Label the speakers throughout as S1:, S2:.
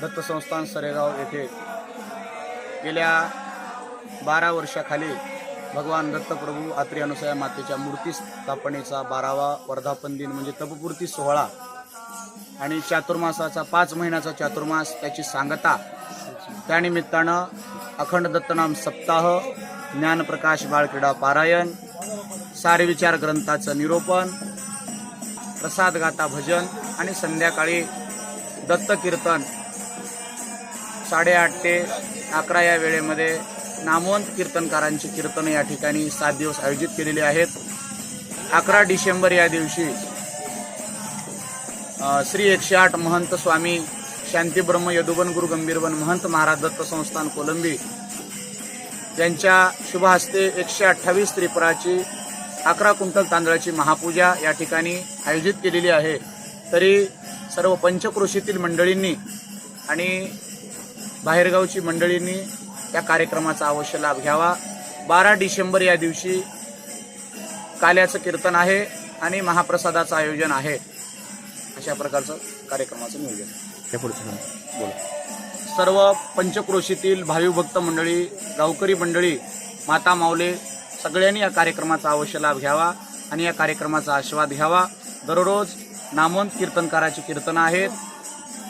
S1: दत्त संस्थान सरेगाव येथे गेल्या बारा वर्षाखाली भगवान दत्तप्रभू आत्री अनुसया मातेच्या मूर्ती स्थापनेचा बारावा वर्धापन दिन म्हणजे तपपूर्ती सोहळा आणि चातुर्मासाचा पाच महिन्याचा चातुर्मास त्याची सांगता. त्यानिमित्तानं अखंड दत्तनाम सप्ताह ज्ञानप्रकाश बाळक्रीडा पारायण सारविचार ग्रंथाचं निरोपण प्रसाद गाता भजन आणि संध्याकाळी दत्त कीर्तन साडेआठ ते अकरा या वेळेमध्ये नामवंत कीर्तनकारांची कीर्तन या ठिकाणी सात दिवस आयोजित केलेली आहेत. अकरा डिसेंबर या दिवशी श्री एकशे आठ महंत स्वामी शांतीब्रह्म यदुबन गुरु गंभीरवन महंत महाराज दत्त संस्थान कोलंबी यांच्या शुभहस्ते एकशे अठ्ठावीस त्रिपुराची अकरा कुंटल तांदळाची महापूजा या ठिकाणी आयोजित केलेली आहे. तरी सर्व पंचकृषीतील मंडळींनी आणि बाहेरगावची मंडळींनी या कार्यक्रमाचा अवश्य लाभ घ्यावा. बारा डिसेंबर या दिवशी काल्याचं कीर्तन आहे आणि महाप्रसादाचं आयोजन आहे. अशा प्रकारचं कार्यक्रमाचं नियोजन.
S2: त्या पुढचं. बोला.
S1: सर्व पंचक्रोशीतील भाविक भक्त मंडळी गावकरी मंडळी माता माऊले सगळ्यांनी या कार्यक्रमाचा अवश्य लाभ घ्यावा आणि या कार्यक्रमाचा आस्वाद घ्यावा. दररोज नामवंत कीर्तनकाराची कीर्तनं आहेत.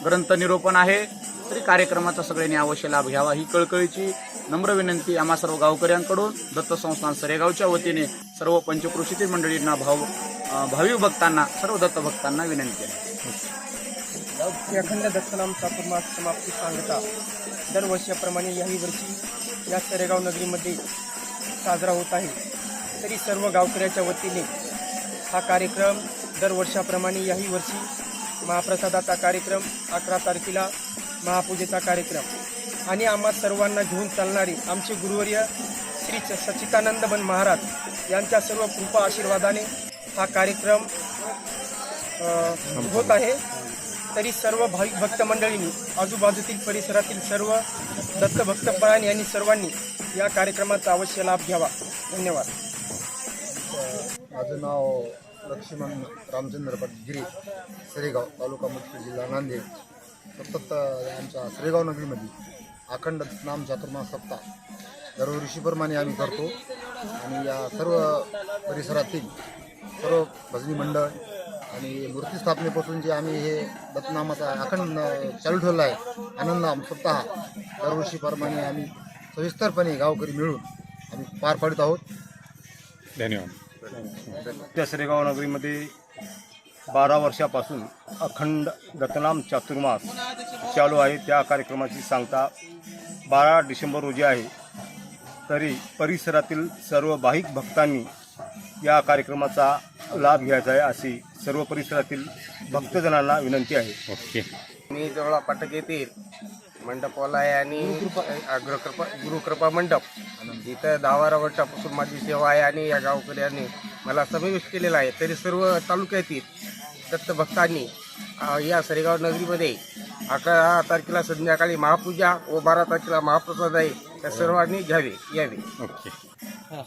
S1: ग्रंथ निरोपण आहे. तरी कार्यक्रमाचा सगळ्यांनी अवश्य लाभ घ्यावा. ही कळकळीची नम्र विनंती आम्हा सर्व गावकऱ्यांकडून दत्त संस्थान सरेगावच्या वतीने सर्व पंचकृषीतील मंडळींना भाव भावी भक्तांना सर्व दत्त भक्तांना विनंती आहे.
S3: अखंड दत्तनाम चातुर्मास समाप्ती सांगता दरवर्षाप्रमाणे याही वर्षी या सरेगाव नगरीमध्ये साजरा होत आहे. तरी सर्व गावकऱ्याच्या वतीने हा कार्यक्रम दरवर्षाप्रमाणे याही वर्षी महाप्रसादाचा कार्यक्रम अकरा तारखेला महापूजेचा कार्यक्रम. आणि आम्हा सर्वांना घेऊन चालणारी आमचे गुरुवर्य श्री च- बन महाराज यांच्या सर्व कृपा आशीर्वादाने हा कार्यक्रम होत आहे. तरी सर्व भाविक भक्त मंडळींनी आजूबाजूतील परिसरातील सर्व दत्तभक्तपरायण यांनी सर्वांनी या कार्यक्रमाचा अवश्य लाभ घ्यावा. धन्यवाद.
S4: माझं नाव लक्ष्मण रामचंद्र गिरी सरेगाव तालुका मुख्य जिल्हा नांदेड. सतत आमच्या सरेगाव नगरीमध्ये अखंड नाम चातुर्मास सप्ताह दरवर्षीप्रमाणे आम्ही करतो. आणि या सर्व परिसरातील सर्व भजनी मंडळ आणि मूर्ती स्थापनेपासून जे आम्ही हे दत्तनामाचा अखंड चालू ठेवला आहे आनंद नाम सप्ताह दरवर्षीप्रमाणे आम्ही सविस्तरपणे गावकरी मिळून आम्ही पार पाडत आहोत.
S2: धन्यवाद.
S5: त्या सरेगाव नगरीमध्ये बारा वर्षापासून अखंड दत्तनाम चातुर्मास चालू आहे. त्या कार्यक्रमाची सांगता बारा डिसेंबर रोजी आहे. तरी परिसरातील सर्व भाविक भक्तांनी या कार्यक्रमाचा लाभ घ्यायचा आहे अशी सर्व परिसरातील भक्तजनांना विनंती आहे.
S2: ओके.
S6: मी जवळ पाटक येथील मंडपवाला आहे आणि अग्रकृपा गुरुकृपा मंडप. इथं दहा बारा वर्षापासून माझी सेवा आहे आणि या गावकऱ्यांनी मला समावेश केलेला आहे. तरी सर्व तालुक्यातील दत्त भक्तांनी अ, या सरेगाव नगरीमध्ये अकरा तारखेला संध्याकाळी महापूजा व बारा तारखेला महाप्रसाद आहे. त्या सर्वांनी घ्यावे यावे.
S2: ओके.
S7: हा.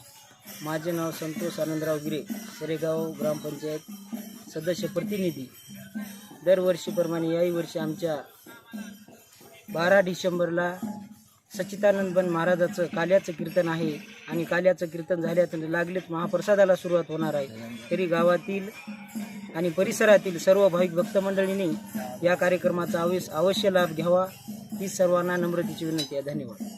S7: माझे नाव संतोष आनंदराव गिरे सरेगाव ग्रामपंचायत सदस्य प्रतिनिधी. दरवर्षीप्रमाणे याही वर्षी आमच्या बारा डिसेंबरला सच्चिदानंद बन महाराजाचं काल्याचं कीर्तन आहे आणि काल्याचं कीर्तन झाल्याचं लागलेच महाप्रसादाला सुरुवात होणार आहे. तरी गावातील आणि परिसरातील सर्व भाविक भक्त मंडळींनी या कार्यक्रमाचा अवश्य अवश्य लाभ घ्यावा. ही सर्वांना नम्रतेची विनंती आहे. धन्यवाद.